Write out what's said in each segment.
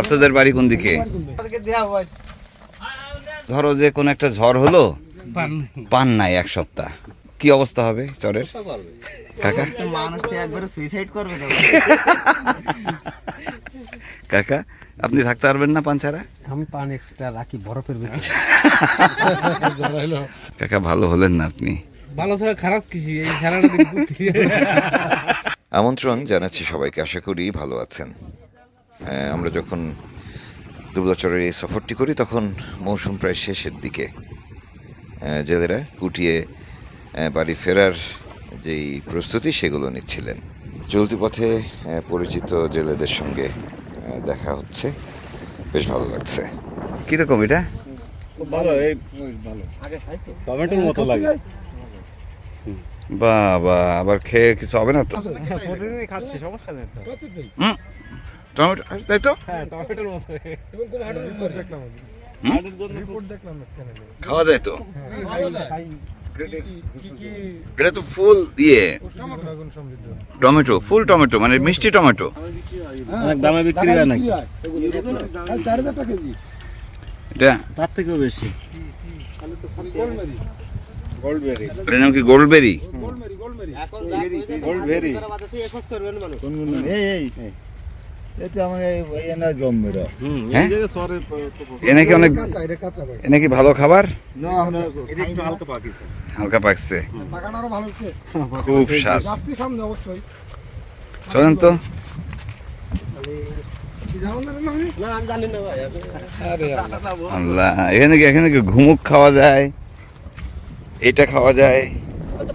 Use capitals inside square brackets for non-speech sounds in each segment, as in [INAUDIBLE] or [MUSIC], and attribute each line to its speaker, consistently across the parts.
Speaker 1: আপনাদের বাড়ি কোন দিকে? ধরো যে কোনো একটা ঝড় হলো পান নাই। এক সপ্তাহ। কি অবস্থা হবে চরের কাকা?
Speaker 2: মানুষ তো একবারে সুইসাইড করবে
Speaker 1: কাকা আপনি থাকতে পারবেন না পান ছাড়া?
Speaker 3: আমি পান এক্সট্রা রাখি বরফের ভিতরে।
Speaker 1: কাকা ভালো হলেন না আপনি।
Speaker 3: ভালো ছাড়া খারাপ কিছু এই খেলাটা
Speaker 1: আমন্ত্রণ জানাচ্ছি সবাইকে আশা করি ভালো আছেন। আমরা যখন দুবলাচরের এই সফরটি করি তখন মৌসুম প্রায় শেষের দিকে। জেলেরা কুটিয়ে বাড়ি ফেরার যেই প্রস্তুতি সেগুলো নিচ্ছিলেন। চলতি পথে পরিচিত জেলেদের সঙ্গে দেখা হচ্ছে। বেশ ভালো লাগছে। কীরকম এটা?
Speaker 4: ভালো এই টমেটোর মতো লাগে।
Speaker 1: বা বা আবার খেয়ে কিছু হবে না তো?
Speaker 4: প্রতিদিনই খাচ্ছি সমস্যা নেই তো।
Speaker 1: হুম। টমেটো তাই তো?
Speaker 4: হ্যাঁ টমেটোর মতো
Speaker 3: এবং খুব হার্টের রিপোর্ট দেখলাম আমি
Speaker 4: জন্য
Speaker 3: রিপোর্ট দেখলাম চ্যানেলে
Speaker 1: খাওয়া যায় তো? এটা তো ফুল দিয়ে। টমেটো। ফুল টমেটো মানে মিষ্টি টমেটো।
Speaker 4: অনেক দামে বিক্রি হয় নাকি?
Speaker 1: এটা?
Speaker 4: তার থেকেও বেশি। গোল্ডবেরি
Speaker 1: এটার নাম কি গোল্ডবেরি
Speaker 3: গোলমেরি গোলমেরি
Speaker 4: গোল্ডবেরি এই। এই।
Speaker 1: হ্যাঁ? অনেক ভালো খাবার?
Speaker 4: হালকা পাকিছে।
Speaker 1: পাকছে।
Speaker 3: বাগান আরও ভালো টেস্ট
Speaker 1: খুব স্বাদ।
Speaker 3: সামনে অবশ্যই।
Speaker 1: চলেন তো।
Speaker 3: কি জানো না আমি
Speaker 2: না আমি জানি না ভাই
Speaker 3: আরে
Speaker 1: আল্লাহ। এখানে কি এখানে কি ঘুমুক খাওয়া যায়? এটা খাওয়া যায়?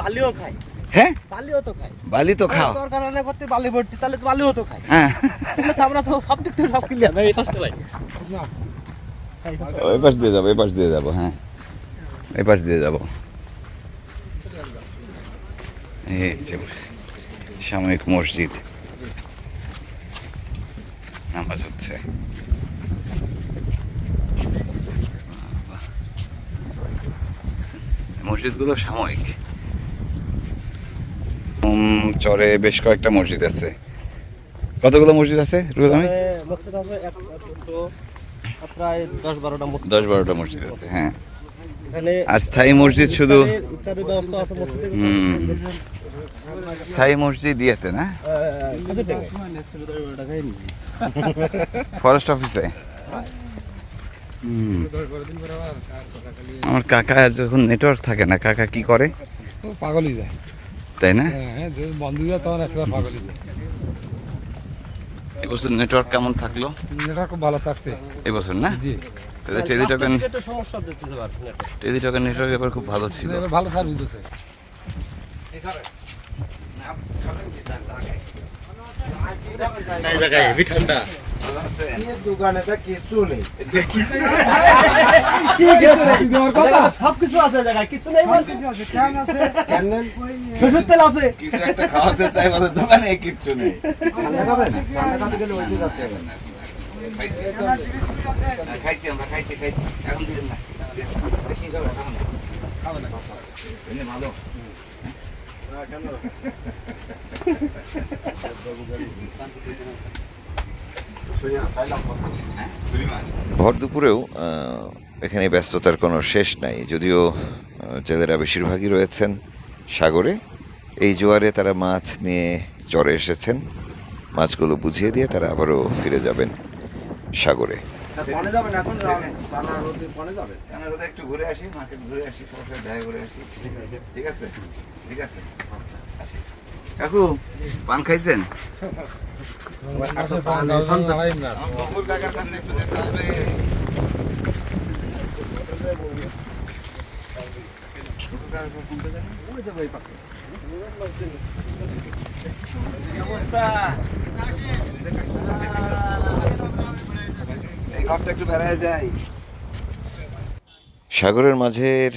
Speaker 2: বালিও খায়।
Speaker 1: হ্যাঁ?
Speaker 2: বালিও তো খায়।
Speaker 1: বালি তো খাও।
Speaker 2: দরকার না করতে বালি ভর্তি তাহলে তো বালিও তো খায়।
Speaker 1: হ্যাঁ।
Speaker 2: আমরা তো সব দিক থেকে সব ক্লিয়ার ভাই। এই কষ্ট ভাই
Speaker 1: ওই পাশ দিয়ে যাব এই পাশ দিয়ে যাব হ্যাঁ। এই পাশ দিয়ে যাব। এই যে সাময়িক মসজিদ। নামাজ হচ্ছে। মসজিদগুলো সাময়িক। উম, চরে বেশ কয়েকটা মসজিদ আছে। কতগুলো মসজিদ আছে রুহুল আমি
Speaker 2: দশ বারোটা মসজিদ।
Speaker 1: আছে হ্যাঁ। আর স্থায়ী মসজিদ শুধু স্থায়ী মসজিদ ইয়েতে না? ফরেস্ট অফিসে? হুম। আমার কাকা যখন নেটওয়ার্ক থাকে না কাকা কি করে?
Speaker 3: পাগলই যায়।
Speaker 1: তাই না?
Speaker 3: হ্যাঁ যে বন্ধু যায় তখন একটা পাগলই যায়।
Speaker 1: এবছর নেটওয়ার্ক কেমন থাকল?
Speaker 3: খুব ভালো থাকছে।
Speaker 1: এবছর না?
Speaker 3: জি।
Speaker 1: তাহলে টেলিটকের
Speaker 2: একটু সমস্যা দিতে পারছি না।
Speaker 1: টেলিটকের নেটওয়ার্ক এবার খুব ভালো ছিল।
Speaker 3: এবার ভালো সার্ভিস আছে
Speaker 4: ঠান্ডা।
Speaker 5: দোকানে তো কিছু নেই।
Speaker 2: সব আছে জায়গায় কিছু নেই বল তেল আছে
Speaker 1: কিছু একটা খাওয়াতে চাই বলে দোকানে কিচ্ছু নেই খাইছি আমরা খাইছি খাইছি এখন দিন না কি খাবে খাবে না খাবে ভালো ভর দুপুরেও এখানে ব্যস্ততার কোনো শেষ নাই। যদিও জেলেরা বেশিরভাগই রয়েছেন সাগরে। এই জোয়ারে তারা মাছ নিয়ে চরে এসেছেন। মাছগুলো বুঝিয়ে দিয়ে তারা আবারও ফিরে যাবেন সাগরে।
Speaker 5: পনে যাবে না এখন? টানা রোদে পনে যাবে
Speaker 1: একটু ঘুরে আসি মার্কেট ঘুরে আসি সবার সাথে দেখা করে আসি। ঠিক আছে? ঠিক আছে? আসি। কাকু পান খাইছেন? সাগরের মাঝের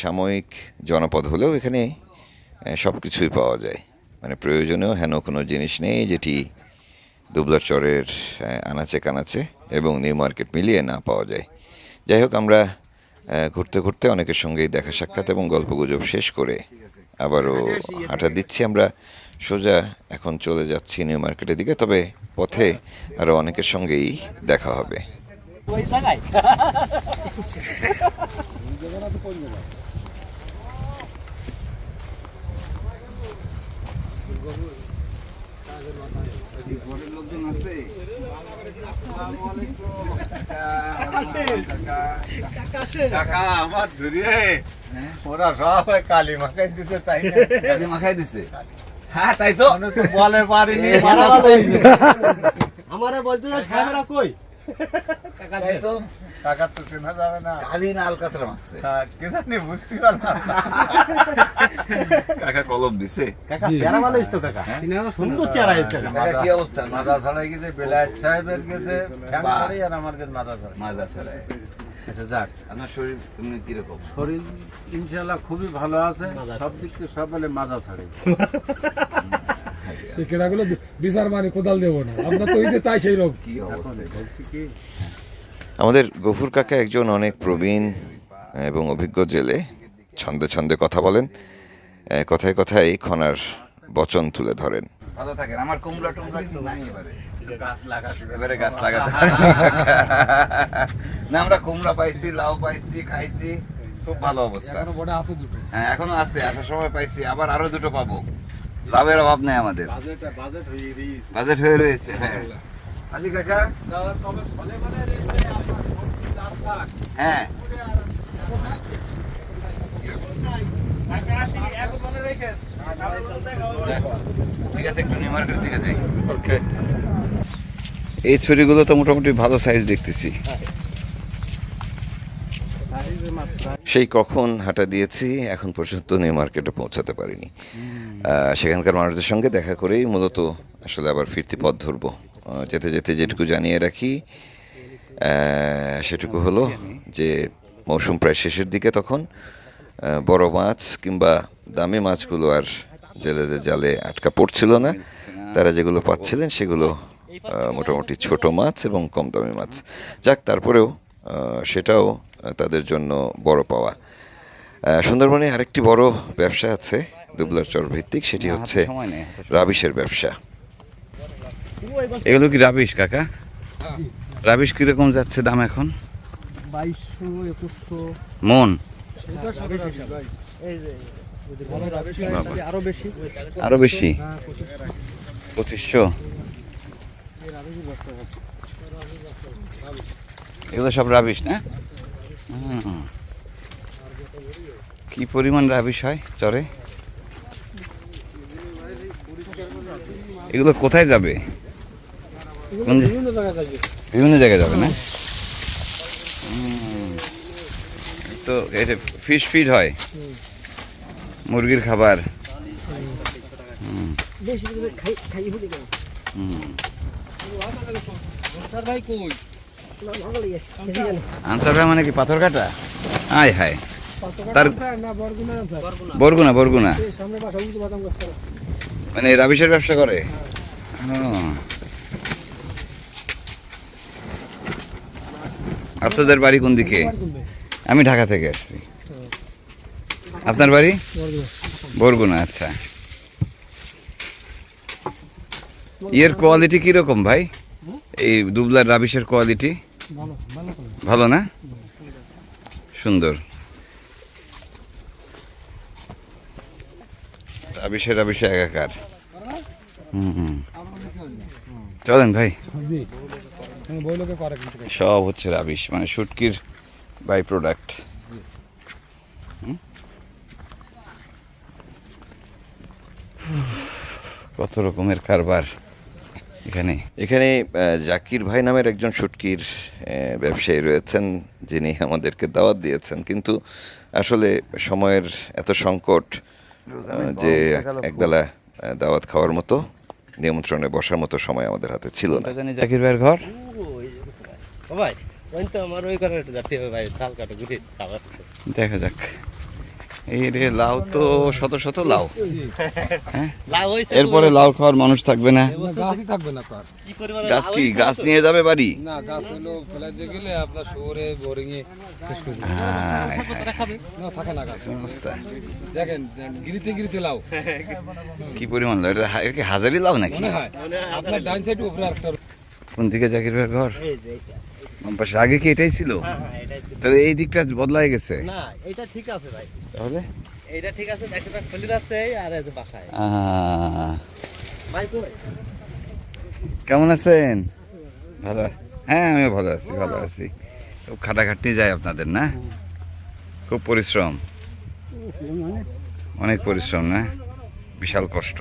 Speaker 1: সাময়িক জনপদ হলেও এখানে সব কিছুই পাওয়া যায়। মানে প্রয়োজনীয়, হেন কোনো জিনিস নেই, যেটি দুবলা চরের আনাচে কানাচে এবং নিউ মার্কেট মিলিয়ে না পাওয়া যায়। যাই হোক, আমরা ঘুরতে ঘুরতে অনেকের সঙ্গেই দেখা সাক্ষাৎ এবং গল্পগুজব শেষ করে আবারও হাঁটা দিচ্ছি। আমরা
Speaker 6: সোজা এখন চলে যাচ্ছি নিউ মার্কেটের দিকে, তবে পথে আরও অনেকের সঙ্গেই দেখা হবে।
Speaker 4: কাকা আমার ওরা সব কালি মাখাই দিছে তাই না?
Speaker 1: মাখাই দিছে? হ্যাঁ তাই তো।
Speaker 4: বলে পারিনি
Speaker 2: আমারে বলতে সাহেবরা কই?
Speaker 1: তাই তো?
Speaker 4: কাকা তো চেনা যাবে না।
Speaker 1: গাড়ি আলকাতরা মাখছে
Speaker 4: হ্যাঁ, কে জানি বুঝতে পারলাম
Speaker 1: কাকা কলম দিছে।
Speaker 2: কাকা চেহারা ভালো তো কাকা। সুন্দর চেহারা হয়েছে কাকা।
Speaker 1: কাকা কি অবস্থা?
Speaker 4: মাথা ছাড়াই গেছে বেলায়েত সাহেবের গেছে ঠ্যাং
Speaker 1: বাহ।
Speaker 4: আর আমার গেছে মাথা ছাড়াই।
Speaker 1: মাজা ছাড়ায়
Speaker 4: আচ্ছা যাক।
Speaker 1: আপনার শরীর এমনি কীরকম?
Speaker 4: শরীর ইনশাল্লাহ খুবই ভালো আছে। সব দিক থেকে সব বলে মাজা ছাড়াই। [LAUGHS]
Speaker 7: সে কেনাগুলো বিচার মানে কোদাল দেবো না। আমরা তো হয়েছে তাই সেই রকম
Speaker 1: কি অবস্থা?
Speaker 4: বলছি কি?
Speaker 6: আমাদের গফুর কাকা একজন অনেক প্রবীণ এবং অভিজ্ঞ জেলে। ছন্দে ছন্দে কথা বলেন। কথায় কথায় খনার বচন তুলে ধরেন।
Speaker 1: ভালো থাকেন। আমার কুমড়া টুমড়া কি নাই এবারে?
Speaker 4: গাছ লাগাতে
Speaker 1: এবারে গাছ লাগাতে না আমরা কুমড়া পাইছি লাউ পাইছি খাইছি। খুব ভালো অবস্থা।
Speaker 7: এখনও বড় আছে দুটো।
Speaker 1: হ্যাঁ এখনও আছে। আসার সময় পাইছি। আবার আরও দুটো পাবো। লাভের অভাব নেই আমাদের।
Speaker 4: বাজেট বাজেট হয়ে
Speaker 1: হয়ে রয়েছে। হ্যাঁ। আসি কাকা? হ্যাঁ। ঠিক আছে একটু নিউ মার্কেট দিকে যাই। এই ছুরিগুলো তো মোটামুটি ভালো সাইজ দেখতেছি।
Speaker 6: সেই কখন হাঁটা দিয়েছি এখন পর্যন্ত নিউ মার্কেটে পৌঁছাতে পারিনি। সেখানকার মানুষদের সঙ্গে দেখা করেই মূলত আসলে আবার ফিরতি পথ ধরবো। যেতে যেতে যেটুকু জানিয়ে রাখি সেটুকু হলো যে মৌসুম প্রায় শেষের দিকে তখন বড় মাছ কিংবা দামি মাছগুলো আর জেলেদের জালে আটকা পড়ছিল না। তারা যেগুলো পাচ্ছিলেন সেগুলো মোটামুটি ছোট মাছ এবং কম দামি মাছ। যাক, তারপরেও সেটাও তাদের জন্য বড় পাওয়া। সুন্দরবনে আরেকটি বড় ব্যবসা আছে দুবলার চর ভিত্তিক সেটি হচ্ছে রাবিশের ব্যবসা।
Speaker 1: এগুলো কি রাবিশ কাকা? রাবিশ কীরকম যাচ্ছে দাম এখন? মন।
Speaker 3: আরও বেশি?
Speaker 1: পঁচিশশো। এগুলো সব রাবিশ না? হুম। কি পরিমাণ রাবিশ হয় চরে? এগুলো কোথায় যাবে?
Speaker 7: বিভিন্ন জায়গায় যাবে।
Speaker 1: বিভিন্ন জায়গায় যাবে না? তো এটা ফিশ ফিড হয়? মুরগির খাবার? আনসার ভাই মানে কি পাথর কাটা? আয় হায়। তার-
Speaker 7: বরগুনা
Speaker 1: বরগুনা বরগুনা। মানে রাবিশের ব্যবসা করে? আপনাদের বাড়ি কোন দিকে? আমি ঢাকা থেকে আসছি। আপনার বাড়ি?
Speaker 7: বরগুনা।
Speaker 1: আচ্ছা। ইয়ের কোয়ালিটি কীরকম ভাই? এই দুবলার রাবিশের কোয়ালিটি?
Speaker 7: ভালো
Speaker 1: না? সুন্দর। রাবিশে রাবিশে একাকার। চলেন ভাই। সব হচ্ছে রাবিশ মানে শুটকির বাই প্রোডাক্ট কত রকমের কারবার এখানে।
Speaker 6: এখানে জাকির ভাই নামের একজন শুটকির ব্যবসায়ী রয়েছেন যিনি আমাদেরকে দাওয়াত দিয়েছেন। কিন্তু আসলে সময়ের এত সংকট যে একবেলা দাওয়াত খাওয়ার মতো নিয়ন্ত্রণে বসার মতো সময় আমাদের হাতে ছিল না।
Speaker 1: জানি জাকির ভাইয়ের ঘর?
Speaker 2: ও ভাই ওই তো আমার ওই করে যাতে হবে ভাই ঘুরে
Speaker 1: দেখা যাক। এই রে লাউ তো শত শত লাউ।
Speaker 2: হয়েছে
Speaker 1: এরপরে লাউ খাওয়ার মানুষ থাকবে না। গাছ কি গাছ নিয়ে যাবে বাড়ি। হ্যাঁ, কি পরিমাণ লাউ? এটা কি হাজারি লাউ নাকি?
Speaker 3: মনে হয়।
Speaker 1: কোন দিকে জাকির ভাইয়ের ঘর?
Speaker 2: এই যে এইটা।
Speaker 1: বাম পাশে। আগে কি এটাই ছিল?
Speaker 2: হ্যাঁ, হ্যাঁ, এটাই তো।
Speaker 1: তাহলে এই দিকটা বদলাই গেছে।
Speaker 2: না এটা ঠিক আছে ভাই।
Speaker 1: তাহলে?
Speaker 2: এইটা ঠিক আছে একটা ফেলির আছে আর এই যে বাসায়। ভাই কই
Speaker 1: কেমন আছেন? ভালো হ্যাঁ আমিও ভালো আছি ভালো আছি। খুব খাটাখাটনি যায় আপনাদের না? খুব পরিশ্রম। অনেক পরিশ্রম না? বিশাল কষ্ট।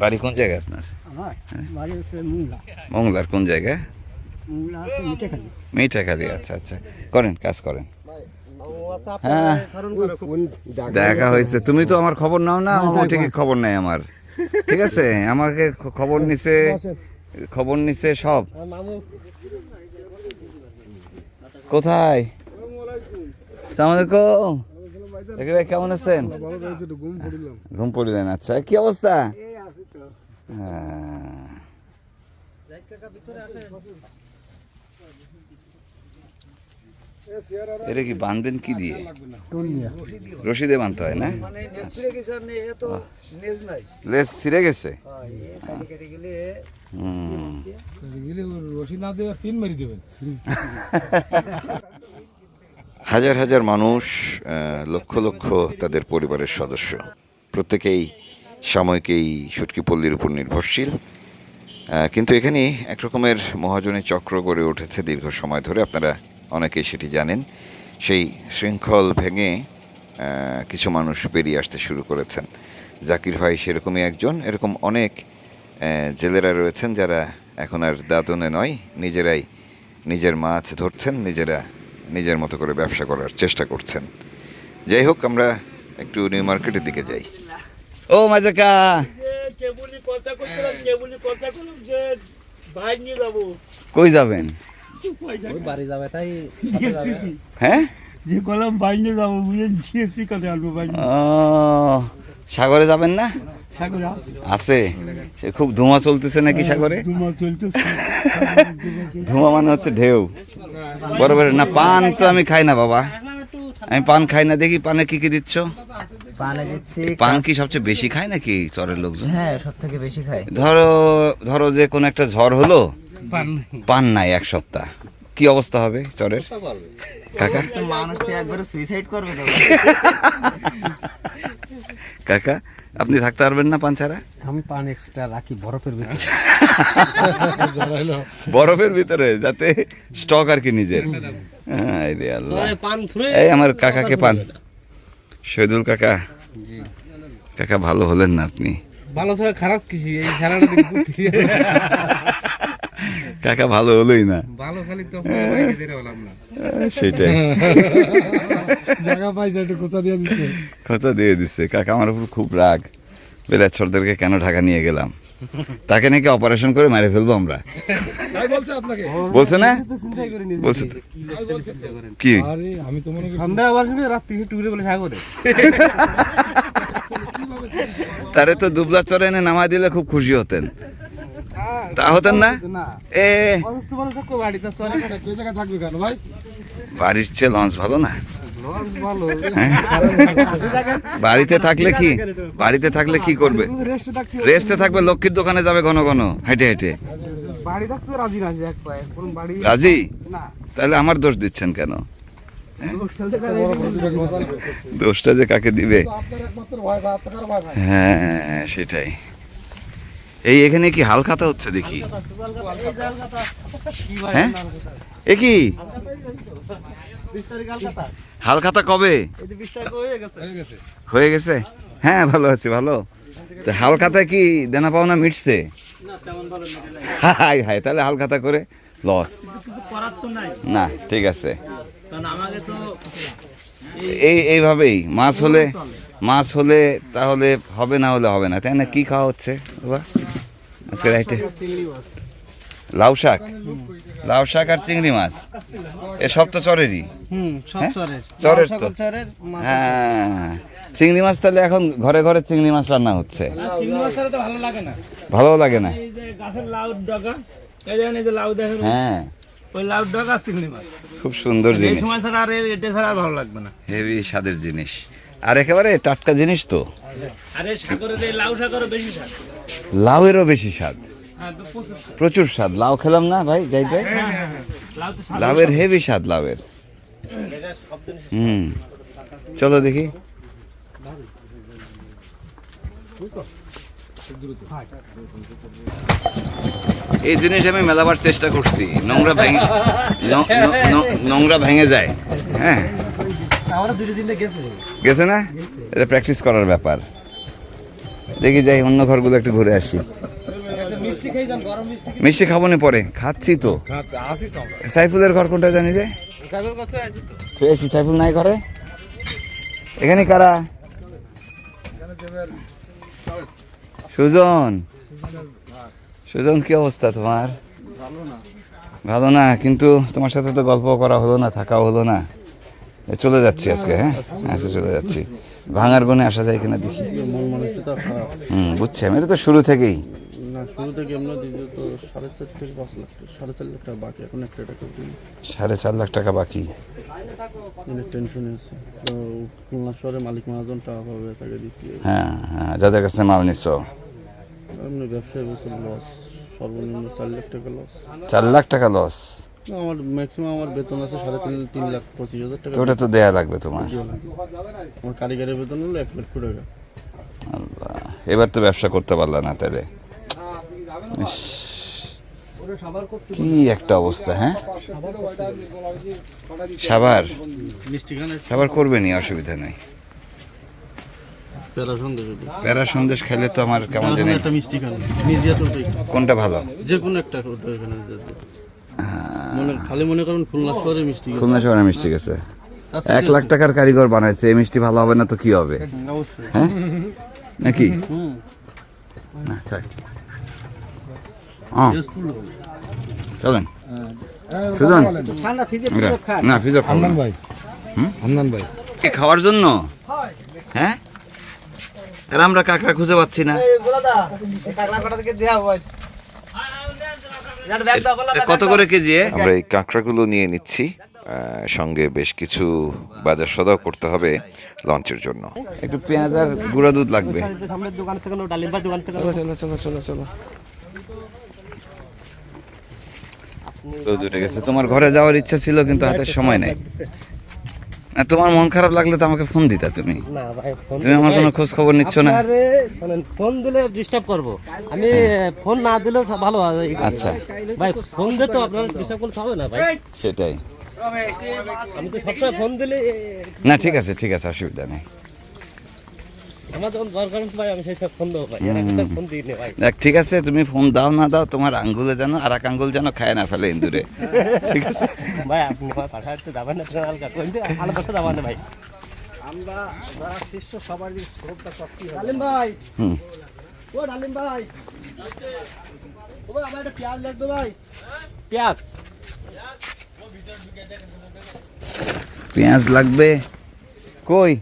Speaker 1: বাড়ি কোন জায়গায় আপনার?
Speaker 8: বাড়ি হচ্ছে মুংলা।
Speaker 1: মঙ্গলার কোন জায়গায়?
Speaker 8: মিঠেখালি
Speaker 1: আচ্ছা আচ্ছা। করেন কাজ করেন। হ্যাঁ। দেখা হয়েছে। তুমি তো আমার খবর নাও না আমার ঠিক খবর নাই আমার? ঠিক আছে আমাকে খবর নিছে খবর নিছে সব। কোথায়? সালাম আলাইকুম। ভাই কেমন আছেন? ঘুম পড়িলেন আচ্ছা। কি অবস্থা? হ্যাঁ। এটা কি বাঁধবেন কি দিয়ে? রশিদে বাঁধতে হয় না? লেস ছিঁড়ে গেছে?
Speaker 6: হাজার হাজার মানুষ লক্ষ লক্ষ তাদের পরিবারের সদস্য। প্রত্যেকেই সাময়িক এই সুটকি পল্লীর উপর নির্ভরশীল। কিন্তু এখানে এক রকমের মহাজনী চক্র গড়ে উঠেছে দীর্ঘ সময় ধরে। আপনারা অনেকেই সেটি জানেন সেই শৃঙ্খল ভেঙে কিছু মানুষ বেরিয়ে আসতে শুরু করেছেন। জাকির ভাই সেরকমই একজন এরকম অনেক জেলেরা রয়েছেন যারা এখন আর দাদনে নয় নিজেরাই নিজের মাছ ধরছেন নিজেরা নিজের মতো করে ব্যবসা করার চেষ্টা করছেন। যাই হোক আমরা একটু নিউ মার্কেটের দিকে যাই।
Speaker 1: ও মাজাকা! কই যাবেন?
Speaker 2: বাড়ি যাবে তাই
Speaker 1: হ্যাঁ?
Speaker 8: যে কলাম ভাই নিয়ে যাব বুঝে জিএসসি কাটে আনব
Speaker 1: ও, সাগরে যাবেন না? আছে। সে খুব ধোঁয়া চলতেছে নাকি সাগরে?
Speaker 8: দু
Speaker 1: ধোঁয়া মানে হচ্ছে ঢেউ। বরাবর না পান তো আমি খাই না বাবা। আমি পান খাই না দেখি পানে কি কি দিচ্ছ?
Speaker 2: পানে
Speaker 1: পান কি সবচেয়ে বেশি খায় নাকি চরের লোকজন?
Speaker 2: হ্যাঁ সব থেকে বেশি খায়।
Speaker 1: ধরো ধরো যে কোনো একটা ঝড় হলো পান নাই। এক সপ্তাহ। কি অবস্থা হবে চরের কাকা?
Speaker 2: মানুষ তো একবারে সুইসাইড করবে
Speaker 1: কাকা আপনি থাকতে পারবেন না পান ছাড়া?
Speaker 3: আমি পান এক্সট্রা রাখি বরফের ভিতরে।
Speaker 1: বরফের ভিতরে যাতে স্টক আর কি নিজের। হায় এই আমার কাকাকে পান। শহীদুল কাকা। কাকা ভালো হলেন না আপনি?
Speaker 3: ভালো ছাড়া খারাপ কিছু এই খেলাটা
Speaker 1: কাকা ভালো হলোই না।
Speaker 3: ভালো খালি তো
Speaker 1: সেটাই। [LAUGHS]
Speaker 7: জায়গা পাইছে একটু কোচা দিয়ে দিচ্ছে
Speaker 1: কথা দিয়ে দিচ্ছে কাকা আমার উপর খুব রাগ। বেলাচ্ছরদেরকে কেন ঢাকা নিয়ে গেলাম? তাকে নাকি অপারেশন করে মেরে ফেলব আমরা?
Speaker 7: বলছে
Speaker 1: না? বলছে কি
Speaker 7: আমি তো মনে
Speaker 2: সন্ধ্যা আবার শুনে রাত্রি টুকুরে বলে সাগরে।
Speaker 1: তারে তো দুবলা চরে এনে নামায় দিলে খুব খুশি হতেন। তা হতেন না? এ বাড়ির চেয়ে লঞ্চ ভালো না? বাড়িতে থাকলে কি? বাড়িতে থাকলে কি করবে?
Speaker 2: রেস্টে
Speaker 1: থাকবে লক্ষ্মীর দোকানে যাবে ঘন ঘন হেঁটে হেঁটে।
Speaker 2: রাজি
Speaker 1: তাহলে আমার দোষ দিচ্ছেন কেন? দোষটা যে কাকে দিবে? হ্যাঁ সেটাই। এই এখানে কি হাল খাতা হচ্ছে দেখি? হ্যাঁ? এ কি? হাল খাতা কবে?
Speaker 2: হয়ে গেছে?
Speaker 1: হ্যাঁ ভালো আছি, ভালো। তো হাল খাতা কি দেনা পাওনা মিটছে? হাই হাই তাহলে হাল খাতা করে লস। না, ঠিক আছে। এই, এইভাবেই, মাছ হলে মাছ হলে তাহলে হবে না হলে হবে না তাই না? কি খাওয়া হচ্ছে? বাবা আজকে রাইটে লাউ শাক? লাউ শাক আর চিংড়ি মাছ? এ সব তো চরেরই।
Speaker 2: হুম
Speaker 1: হ্যাঁ?
Speaker 2: চরের।
Speaker 1: তো। হ্যাঁ। চিংড়ি মাছ তাহলে এখন ঘরে ঘরে চিংড়ি মাছ রান্না হচ্ছে।
Speaker 8: ভালো লাগে না।
Speaker 1: ভালো লাগে না?
Speaker 8: এই যে গাছের লাউ ডগা এই যে এই যে লাউ দেখেন
Speaker 1: হ্যাঁ।
Speaker 8: ওই লাউ ডগা আর চিংড়ি মাছ।
Speaker 1: খুব সুন্দর জিনিস।
Speaker 8: আর এ- এটা ছাড়া আর ভালো লাগবে না।
Speaker 1: হেভি স্বাদের জিনিস। আর একেবারে টাটকা জিনিস তো।
Speaker 8: স্বাদ
Speaker 1: লাউয়েরও বেশি স্বাদ।
Speaker 8: হ্যাঁ প্রচুর স্বাদ।
Speaker 1: লাউ খেলাম না ভাই যাই ভাই
Speaker 8: লাউ
Speaker 1: লাউয়ের হেভি স্বাদ লাউয়ের। হুম। চলো দেখি। এই জিনিস আমি মেলাবার চেষ্টা করছি। নোংরা ভেঙে নোংরা ভেঙে যায়। হ্যাঁ।
Speaker 3: গেছে।
Speaker 1: গেছে না? এটা প্র্যাকটিস করার ব্যাপার। দেখি যাই অন্য ঘরগুলো একটু ঘুরে আসি।
Speaker 3: মিষ্টি খেয়ে যান গরম মিষ্টি
Speaker 1: মিষ্টি খাব না পরে খাচ্ছি তো।
Speaker 7: আসি তো আমরা।
Speaker 1: সাইফুলের ঘর কোনটা জানি রে? সাইফুল নাই ঘরে? এখানে কারা? সুজন। সুজন কি অবস্থা তোমার? ভালো না কিন্তু তোমার সাথে তো গল্প করা হলো না থাকাও হলো না। চলে যাচ্ছি আজকে হ্যাঁ? আজকে চলে যাচ্ছি। ভাঙার গনে আসা যায় কিনা দেখি।
Speaker 2: মন
Speaker 1: হুম বুঝছি আমি। এটা তো শুরু থেকেই।
Speaker 2: না শুরু থেকে আমরা দ্বিতীয়ত সাড়ে চার লাখ টাকা বাকি এখন একটা টাকা
Speaker 1: সাড়ে চার লাখ টাকা বাকি।
Speaker 2: অনেক টেনশনে আছে। তো খুলনা শহরে মালিক মহাজন টাকা পাবে তাকে
Speaker 1: হ্যাঁ হ্যাঁ যাদের কাছে মাল নিচ্ছ
Speaker 2: এমনি ব্যবসায় বছর লস সর্বনিম্ন চার লাখ টাকা লস
Speaker 1: চার লাখ টাকা লস
Speaker 2: আমার ম্যাক্সিমাম আমার বেতন আছে সাড়ে তিন তিন লাখ পঁচিশ হাজার টাকা।
Speaker 1: ওটা তো দেয়া লাগবে তোমার।
Speaker 2: আমার কারিগরের বেতন হলো এক লক্ষ টাকা।
Speaker 1: আল্লাহ এবার তো ব্যবসা করতে পারলা না তাহলে কি একটা অবস্থা হ্যাঁ? সাবার সাবার করবে নি অসুবিধা নেই।
Speaker 2: প্যারা সন্দেশ
Speaker 1: খাইলে তো আমার কেমন জানি কোনটা ভালো?
Speaker 2: যে কোনো একটা ওটা এখানে যেতে। মনে খালি মনে করেন খুলনা শহরে মিষ্টি
Speaker 1: খুলনা শহরে মিষ্টি গেছে। এক লাখ টাকার কারিগর বানাইছে এই মিষ্টি ভালো হবে না তো কি হবে? হ্যাঁ নাকি?
Speaker 2: হুম।
Speaker 1: না থাক। হ্যাঁ
Speaker 2: হবে
Speaker 1: চলেন সুজন না, ফিজো
Speaker 7: ভাই।
Speaker 1: খাওয়ার জন্য? হ্যাঁ। আর আমরা কাঁকড়া খুঁজে পাচ্ছি না। কত করে কেজি
Speaker 6: আমরা এই কাঁকড়াগুলো নিয়ে নিচ্ছি আহ, সঙ্গে বেশ কিছু বাজার সদাও করতে হবে লঞ্চের জন্য।
Speaker 1: একটু পেঁয়াজ আর গুঁড়া দুধ লাগবে। চলো চলো চলো চলো চলো। গেছে। তোমার ঘরে যাওয়ার ইচ্ছা ছিল কিন্তু হাতের সময় নেই। তোমার মন খারাপ লাগলে তো আমাকে ফোন দিতা তুমি।
Speaker 2: না ভাই ফোন
Speaker 1: তুমি আমার কোনো খোঁজ খবর নিচ্ছ না?
Speaker 2: আরে শোনেন ফোন দিলে ডিস্টার্ব করব। আমি ফোন না দিলেও সব ভালো হয়।
Speaker 1: আচ্ছা।
Speaker 2: ভাই ফোন দে তো আপনার ডিস্টার্ব করতে হবে না ভাই।
Speaker 1: সেটাই।
Speaker 2: আমি তো সবসময় ফোন দিলে
Speaker 1: না ঠিক আছে ঠিক আছে অসুবিধা নেই।
Speaker 2: আমার যখন দরকার ভাই আমি সেই সব ফোন দেবো ভাই। ফোন দিই ভাই।
Speaker 1: দেখ ঠিক আছে তুমি ফোন দাও না দাও তোমার আঙ্গুলে যেন আর এক আঙ্গুল যেন খায় না ফেলে ইন্দুরে। ঠিক আছে?
Speaker 2: ভাই আপনি ভাই পাঠাতে যাবেন না আলগা। কোন দিন আলাদা যাবেন না ভাই।
Speaker 3: আমরা যারা শিষ্য সবারই শ্রদ্ধা শক্তি
Speaker 2: ডালিম ভাই।
Speaker 1: হুম।
Speaker 2: ও ডালিম ভাই। ও ভাই আমার একটা পেঁয়াজ লাগবে ভাই। পেঁয়াজ?
Speaker 1: পেঁয়াজ লাগবে? কই?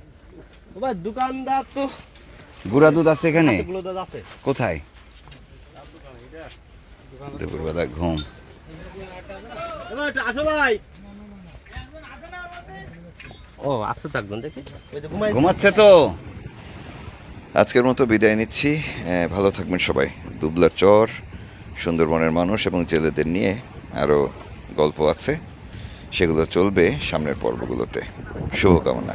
Speaker 2: ও ভাই দোকানদার তো
Speaker 1: গুঁড়া দুধ আছে এখানে?
Speaker 2: গুলো দাদা আছে।
Speaker 1: কোথায়? দুপুরবেলা ঘুম।
Speaker 2: আসো ভাই। ও আসতে থাকবেন দেখি।
Speaker 1: ঘুমাচ্ছে তো।
Speaker 6: আজকের মতো বিদায় নিচ্ছি। ভালো থাকবেন সবাই। দুবলার চর সুন্দরবনের মানুষ এবং জেলেদের নিয়ে আরও গল্প আছে। সেগুলো চলবে সামনের পর্বগুলোতে। শুভকামনা।